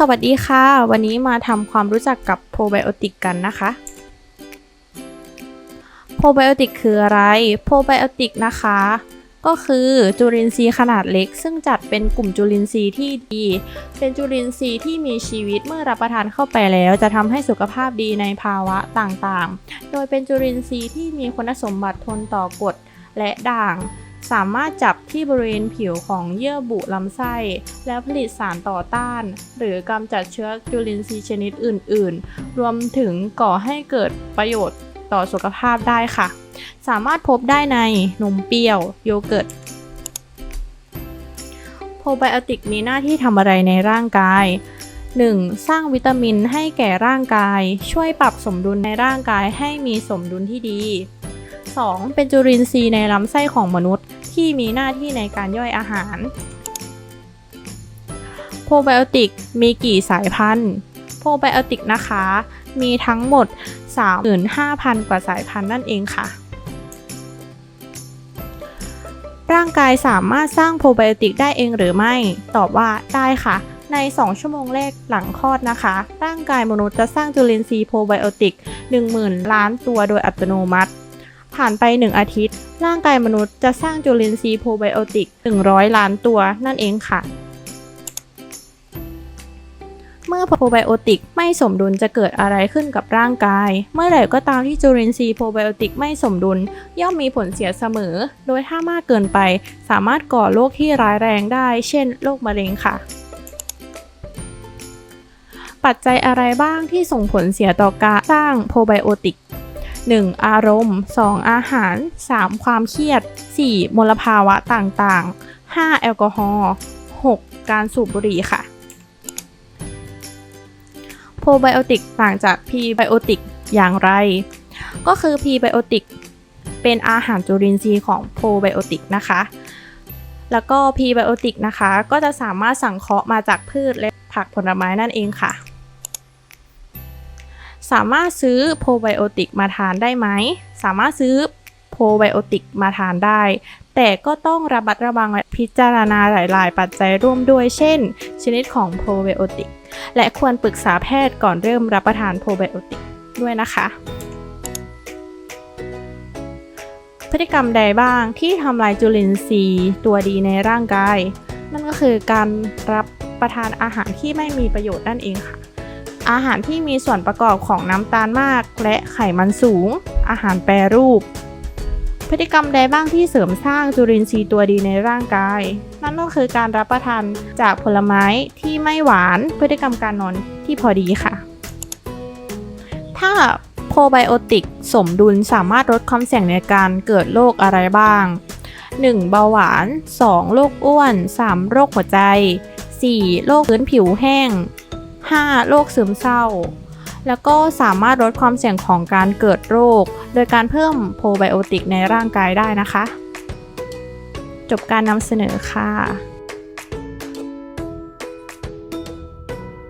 สวัสดีค่ะ วันนี้มาทำความรู้จักกับโปรไบโอติกกันนะคะ โปรไบโอติกคืออะไร โปรไบโอติกนะคะ ก็คือจุลินทรีย์ขนาดเล็ก ซึ่งจัดเป็นกลุ่มจุลินทรีย์ที่ดี เป็นจุลินทรีย์ที่มีชีวิตเมื่อรับประทานเข้าไปแล้ว จะทำให้สุขภาพดีในภาวะต่างๆ โดยเป็นจุลินทรีย์ที่มีคุณสมบัติทนต่อกรดและด่าง สามารถจับที่บริเวณผิวของเยื่อบุลำไส้ แล้วผลิตสารต่อต้าน หรือกำจัดเชื้อจุลินทรีย์ชนิดอื่น ๆ รวมถึงก่อให้เกิดประโยชน์ต่อสุขภาพได้ค่ะ สามารถพบได้ในนมเปรี้ยว โยเกิร์ตโปรไบโอติกมีหน้าที่ทำอะไรในร่างกาย 1. สร้างวิตามินให้แก่ร่างกาย ช่วยปรับสมดุลในร่างกายให้มีสมดุลที่ดี 2. เป็นจุลินทรีย์ในลำไส้ของมนุษย์ ที่มีหน้าที่ในการย่อยอาหาร โปรไบโอติกมีกี่สายพันธุ์ โปรไบโอติกนะคะ มีทั้งหมด 35,000 กว่าสายพันธุ์นั่นเองค่ะ ร่างกายสามารถสร้างโปรไบโอติกได้เองหรือไม่ ตอบว่าได้ค่ะใน 2 ชั่วโมงแรกหลังคลอดนะคะ ร่างกายมนุษย์จะสร้างจุลินทรีย์โปรไบโอติก 10,000 ล้านตัวโดยอัตโนมัติ ผ่านไป 1 อาทิตย์ ร่างกายมนุษย์จะสร้างจุลินทรีย์โปรไบโอติก 100 ล้านตัวนั่นเองค่ะ เมื่อโปรไบโอติกไม่สมดุลจะเกิดอะไรขึ้นกับร่างกาย เมื่อไหร่ก็ตามที่จุลินทรีย์โปรไบโอติกไม่สมดุล ย่อมมีผลเสียเสมอ โดยถ้ามากเกินไป สามารถก่อโรคที่ร้ายแรงได้ เช่นโรคมะเร็งค่ะปัจจัยอะไรบ้างที่ส่งผลเสียต่อการสร้างโปรไบโอติก 1. อารมณ์ 2. อาหาร 3. ความเครียด 4. มลภาวะต่างๆ 5. แอลกอฮอล์ 6. การสูบบุหรี่ค่ะโปรไบโอติกต่างจากพรีไบโอติกอย่างไร ก็คือพรีไบโอติกเป็นอาหารจุลินทรีย์ของโปรไบโอติกนะคะ แล้วก็พรีไบโอติกนะคะ ก็จะสามารถสังเคราะห์มาจากพืชและผักผลไม้นั่นเองค่ะ สามารถซื้อโปรไบโอติกมาทานได้ไหม สามารถซื้อโปรไบโอติกมาทานได้ แต่ก็ต้องระมัดระวังและพิจารณาหลาย ๆ ปัจจัยร่วมด้วย เช่น ชนิดของโปรไบโอติก และควรปรึกษาแพทย์ก่อนเริ่มรับประทานโปรไบโอติกด้วยนะคะ พฤติกรรมใดบ้างที่ทำลายจุลินทรีย์ตัวดีในร่างกาย นั่นก็คือการรับประทานอาหารที่ไม่มีประโยชน์นั่นเองค่ะ อาหารที่มีส่วนประกอบของน้ำตาลมาก และไขมันสูง อาหารแปรรูป พฤติกรรมใดบ้างที่เสริมสร้างจุลินทรีย์ตัวดีในร่างกาย นั่นก็คือการรับประทานจากผลไม้ที่ไม่หวาน พฤติกรรมการนอนที่พอดีค่ะ ถ้าโปรไบโอติกสมดุลสามารถลดความเสี่ยงในการเกิดโรคอะไรบ้าง 1. เบาหวาน 2. โรคอ้วน 3. โรคหัวใจ 4. โรคพื้นผิวแห้ง 5. โรคซึมเศร้า แล้วก็สามารถลดความเสี่ยงของการเกิดโรค โดยการเพิ่มโปรไบโอติกในร่างกายได้นะคะ จบการนำเสนอค่ะ